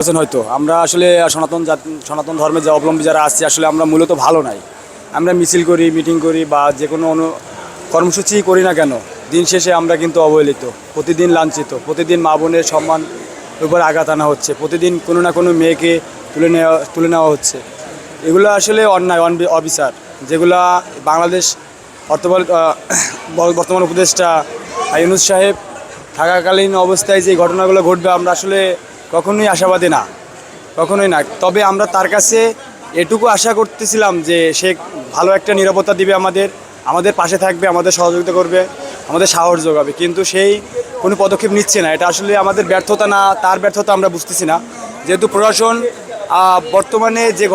আছেন হয়তো। আমরা আসলে সনাতন সনাতন ধর্মের যে অবলম্বী যারা আসছে আসলে আমরা মূলত ভালো নাই। আমরা মিছিল করি মিটিং করি বা যে কোনো অনু কর্মসূচি করি না কেন, দিন শেষে আমরা কিন্তু অবহেলিত, প্রতিদিন লাঞ্ছিত, প্রতিদিন মা বোনের সম্মান উপর আঘাত আনা হচ্ছে, প্রতিদিন কোনো না কোনো মেয়েকে তুলে নেওয়া তুলে নেওয়া হচ্ছে। এগুলো আসলে অন্যায়, অনবি- অবিচার। যেগুলা বাংলাদেশ বর- বর্তমান উপদেষ্টা ইউনুস সাহেব থাকাকালীন অবস্থায় যে ঘটনাগুলো ঘটবে, আমরা আসলে কখনোই আশাবাদী না কখনোই না। তবে আমরা তার কাছে এটুকু আশা করতেছিলাম যে সে ভালো একটা নিরাপত্তা দিবে আমাদের আমাদের পাশে থাকবে আমাদের সহযোগিতা করবে আমাদের সাহস যোগাবে। কিন্তু সেই কোনো পদক্ষেপ নিচ্ছে না। এটা আসলে আমাদের ব্যর্থতা না তার ব্যর্থতা আমরা বুঝতেছি না। যেহেতু প্রশাসন বর্তমানে যে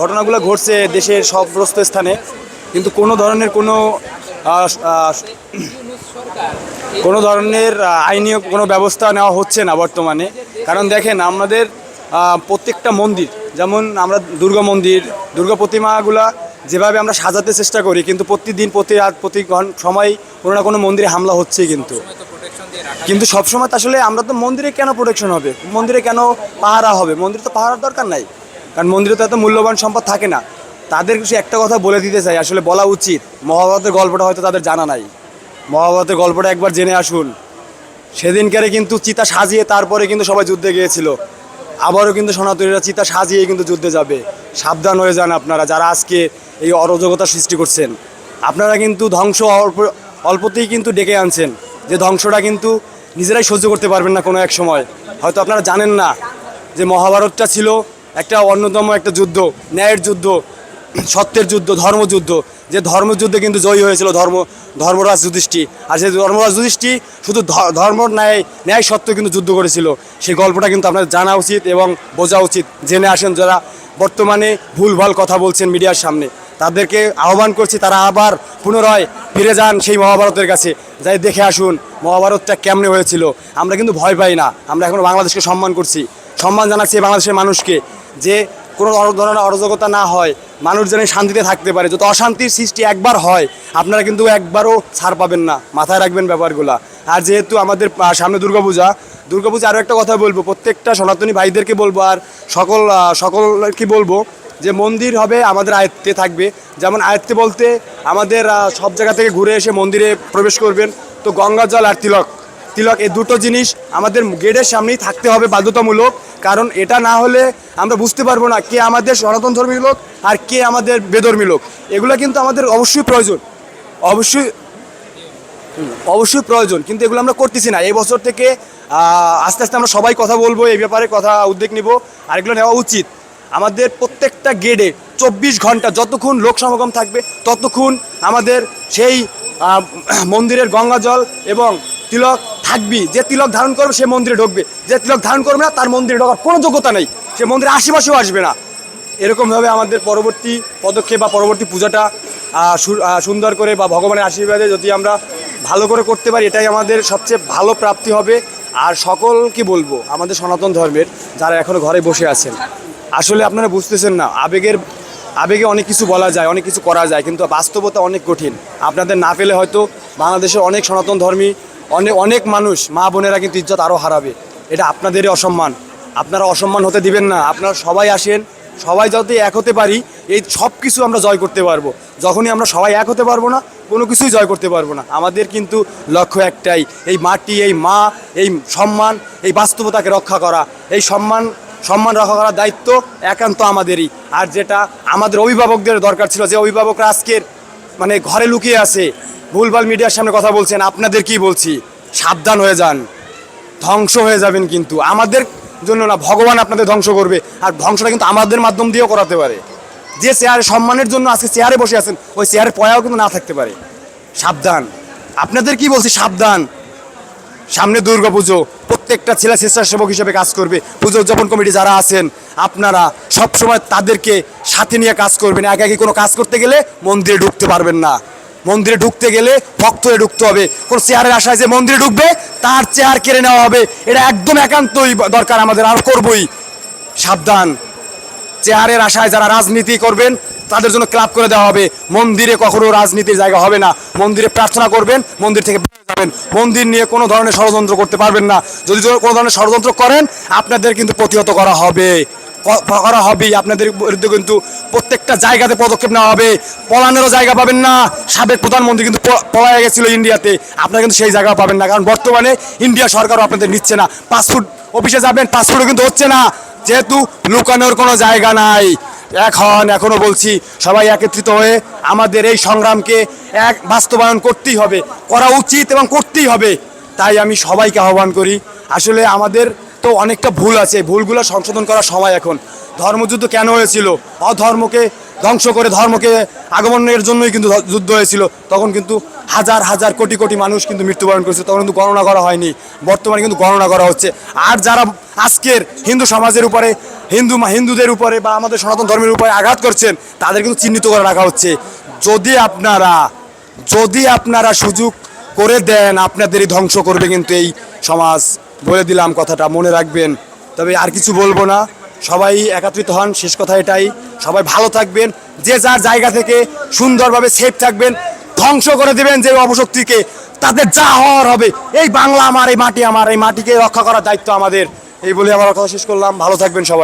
ঘটনাগুলো ঘটছে দেশের সবগ্রস্ত স্থানে কিন্তু কোনো ধরনের কোনো কোনো ধরনের আহ, আইনি কোনো ব্যবস্থা নেওয়া হচ্ছে না বর্তমানে। কারণ দেখেন আমাদের প্রত্যেকটা মন্দির যেমন আমরা দুর্গা মন্দির দুর্গা প্রতিমাগুলা যেভাবে আমরা সাজাতে চেষ্টা করি কিন্তু প্রতিদিন প্রতি রাত প্রতি ঘন- সময় কোনো না কোনো মন্দিরে হামলা হচ্ছে কিন্তু। কিন্তু সবসময় তো আসলে আমরা তো মন্দিরে কেন প্রোটেকশন হবে? মন্দিরে কেন পাহারা হবে? মন্দিরে তো পাহারার দরকার নাই। কারণ মন্দিরে তো এত মূল্যবান সম্পদ থাকে না। তাদের কিছু একটা কথা বলে দিতে চাই আসলে বলা উচিত। মহাভারতের গল্পটা হয়তো তাদের জানা নাই। মহাভারতের গল্পটা একবার জেনে আসুন। সেদিনকারে কিন্তু চিতা সাজিয়ে তারপরে কিন্তু সবাই যুদ্ধে গিয়েছিল। আবারও কিন্তু সনাতনীরা চিতা সাজিয়ে কিন্তু যুদ্ধে যাবে। সাবধান হয়ে যান আপনারা যারা আজকে এই অরাজকতা সৃষ্টি করছেন। আপনারা কিন্তু ধ্বংস অল্প, অল্পতেই কিন্তু ডেকে আনছেন। যে ধ্বংসটা কিন্তু নিজেরাই সহ্য করতে পারবেন না কোনো এক সময়। হয়তো আপনারা জানেন না যে মহাভারতটা ছিল একটা অন্যতম একটা যুদ্ধ, ন্যায়ের যুদ্ধ। সত্যের যুদ্ধ, ধর্মযুদ্ধ, যে ধর্মযুদ্ধে কিন্তু জয়ী হয়েছিল ধর্ম ধর্মরাজ যুধিষ্ঠি আর সেই ধর্মরাজ যুধিষ্ঠি শুধু ধর্ম ন্যায় ন্যায় সত্য কিন্তু যুদ্ধ করেছিল। সেই গল্পটা কিন্তু আপনাদের জানা উচিত এবং বোঝা উচিত। জেনে আসেন যারা বর্তমানে ভুলভাল কথা বলছেন মিডিয়ার সামনে। তাদেরকে আহ্বান করছি তারা আবার পুনরায় ফিরে যান সেই মহাভারতের কাছে। যাই দেখে আসুন মহাভারতটা কেমনে হয়েছিল। আমরা কিন্তু ভয় পাই না। আমরা এখন বাংলাদেশকে সম্মান করছি। সম্মান জানাচ্ছি বাংলাদেশের মানুষকে যে কোনো ধরনের অরাজকতা না হয়, মানুষ যেন শান্তিতে থাকতে পারে। যত অশান্তির সৃষ্টি একবার হয়, আপনারা কিন্তু একবারও ছাড় পাবেন না, মাথায় রাখবেন ব্যাপারগুলা। আর যেহেতু আমাদের সামনে দুর্গাপূজা দুর্গাপূজা আরও একটা কথা বলব, প্রত্যেকটা সনাতনী ভাইদেরকে বলব, আর সকল সকলকে বলব যে মন্দির হবে আমাদের আয়ত্তে থাকবে। যেমন আয়ত্তে বলতে আমাদের সব জায়গা থেকে ঘুরে এসে মন্দিরে প্রবেশ করবেন। তো গঙ্গা জল আর তিলক। তিলক, এই দুটো জিনিস আমাদের গেটের সামনেই থাকতে হবে বাধ্যতামূলক। কারণ এটা না হলে আমরা বুঝতে পারব না কে আমাদের সনাতন ধর্মী লোক আর কে আমাদের বেধর্মী লোক। এগুলো কিন্তু আমাদের অবশ্যই প্রয়োজন। অবশ্যই অবশ্যই প্রয়োজন। কিন্তু এগুলো আমরা করতেছি না। এই বছর থেকে আস্তে আস্তে আমরা সবাই কথা বলব, এই ব্যাপারে কথা উদ্যোগ নিব আর এগুলো নেওয়া উচিত। আমাদের প্রত্যেকটা গেটে চব্বিশ ঘণ্টা যতক্ষণ লোক সমাগম থাকবে, ততক্ষণ আমাদের সেই মন্দিরের গঙ্গা জল এবং তিলক থাকবি, যে তিলক ধারণ করবে সে মন্দিরে ঢুকবে। যে তিলক ধারণ করবে না, তার মন্দিরে ঢোকার কোনো যোগ্যতা নেই। সে মন্দিরে আশেপাশেও আসবে না। এরকমভাবে আমাদের পরবর্তী পদক্ষেপ বা পরবর্তী পূজাটা সুন্দর করে বা ভগবানের আশীর্বাদে যদি আমরা ভালো করে করতে পারি, এটাই আমাদের সবচেয়ে ভালো প্রাপ্তি হবে। আর সকলকে বলব, আমাদের সনাতন ধর্মের যারা এখনও ঘরে বসে আছেন, আসলে আপনারা বুঝতেছেন না, আবেগের, আবেগে অনেক কিছু বলা যায়, অনেক কিছু করা যায়, কিন্তু বাস্তবতা অনেক কঠিন। আপনাদের না পেলে হয়তো বাংলাদেশের অনেক সনাতন ধর্মী অনেক অনেক মানুষ মা বোনেরা কিন্তু ইজ্জত আরও হারাবে। এটা আপনাদেরই অসম্মান। আপনারা অসম্মান হতে দিবেন না। আপনারা সবাই আসেন, সবাই যাতে এক হতে পারি, এই সব কিছু আমরা জয় করতে পারব। যখনই আমরা সবাই এক হতে পারব না, কোনো কিছুই জয় করতে পারব না। আমাদের কিন্তু লক্ষ্য একটাই, এই মাটি, এই মা, এই সম্মান, এই বাস্তবতাকে রক্ষা করা। এই সম্মান সম্মান রক্ষা করার দায়িত্ব একান্ত আমাদেরই। আর যেটা আমাদের অভিভাবকদের দরকার ছিল, যে অভিভাবকরা আজকের মানে ঘরে লুকিয়ে আছে ভুলভাল মিডিয়ার সামনে কথা বলছেন, আপনাদের কি বলছি? সাবধান হয়ে যান। ধ্বংস হয়ে যাবেন কিন্তু। আমাদের জন্য না, ভগবান আপনাদের ধ্বংস করবে। আর ধ্বংসটা কিন্তু আমাদের মাধ্যম দিয়েও করাতে পারে। যে চেয়ারে সম্মানের জন্য আজকে চেয়ারে বসে আছেন, ওই চেয়ারের পয়াও কিন্তু না থাকতে পারে। সাবধান। আপনাদের কি বলছি? সাবধান। সামনে দুর্গা পুজো। প্রত্যেকটা ছেলে স্বেচ্ছাসেবক হিসেবে কাজ করবে। পুজো উদযাপন কমিটি যারা আছেন, আপনারা সবসময় তাদেরকে সাথে নিয়ে কাজ করবেন। একা একই কোনো কাজ করতে গেলে মন্দিরে ঢুকতে পারবেন না। মন্দিরে ঢুকতে গেলে ভক্ত হয়ে ঢুকতে হবে। কোন চেয়ারের আশায় যে মন্দিরে ঢুকবে, তার চেয়ার কেড়ে নেওয়া হবে। এটা একদম একান্তই দরকার আমাদের, আর করবই। সাবধান। চেয়ারের আশায় যারা রাজনীতি করবেন, তাদের জন্য ক্লাব করে দেওয়া হবে। মন্দিরে কখনো রাজনীতির জায়গা হবে না। মন্দিরে প্রার্থনা করবেন, মন্দির থেকে যাবেন। মন্দির নিয়ে কোনো ধরনের ষড়যন্ত্র করতে পারবেন না। যদি কোনো ধরনের ষড়যন্ত্র করেন, আপনাদের কিন্তু প্রতিহত করা হবে। করা হবেই আপনাদের বিরুদ্ধে কিন্তু প্রত্যেকটা জায়গাতে পদক্ষেপ নেওয়া হবে। পলানেরও জায়গা পাবেন না। সাবেক প্রধানমন্ত্রী কিন্তু পলায় গেছিল ইন্ডিয়াতে। আপনারা কিন্তু সেই জায়গা পাবেন না। কারণ বর্তমানে ইন্ডিয়া সরকারও আপনাদের নিচ্ছে না। পাসপোর্ট অফিসে যাবেন পাসপোর্টও কিন্তু হচ্ছে না। যেহেতু লুকানোর কোনো জায়গা নাই। এখন, এখনও বলছি, সবাই একত্রিত হয়ে আমাদের এই সংগ্রামকে এক বাস্তবায়ন করতেই হবে। করা উচিত এবং করতেই হবে। তাই আমি সবাইকে আহ্বান করি। আসলে আমাদের তো অনেকটা ভুল আছে। ভুলগুলো সংশোধন করার সময় এখন। ধর্মযুদ্ধ কেন হয়েছিল? অধর্মকে ধ্বংস করে ধর্মকে আগমনের জন্যই কিন্তু যুদ্ধ হয়েছিল। তখন কিন্তু হাজার হাজার কোটি কোটি মানুষ কিন্তু মৃত্যুবরণ করেছে তখন কিন্তু গণনা করা হয়নি। বর্তমানে কিন্তু গণনা করা হচ্ছে। আর যারা আজকের হিন্দু সমাজের উপরে, হিন্দু হিন্দুদের উপরে বা আমাদের সনাতন ধর্মের উপরে আঘাত করছেন, তাদের কিন্তু চিহ্নিত করে রাখা হচ্ছে। যদি আপনারা যদি আপনারা সুযোগ করে দেন, আপনাদেরই ধ্বংস করবে কিন্তু এই সমাজ। বলে দিলাম কথাটা, মনে রাখবেন। তবে আর কিছু বলব না। সবাই একত্রিত হন, শেষ কথা এটাই। সবাই ভালো থাকবেন, যে যার জায়গা থেকে সুন্দরভাবে সেফ থাকবেন, ধ্বংস করে দেবেন যে অপশক্তিকে। তাদের যা হওয়ার হবে। এই বাংলা আমার, এই মাটি আমার, এই মাটিকে রক্ষা করার দায়িত্ব আমাদের। এই বলে আমার কথা শেষ করলাম। ভালো থাকবেন সবাই।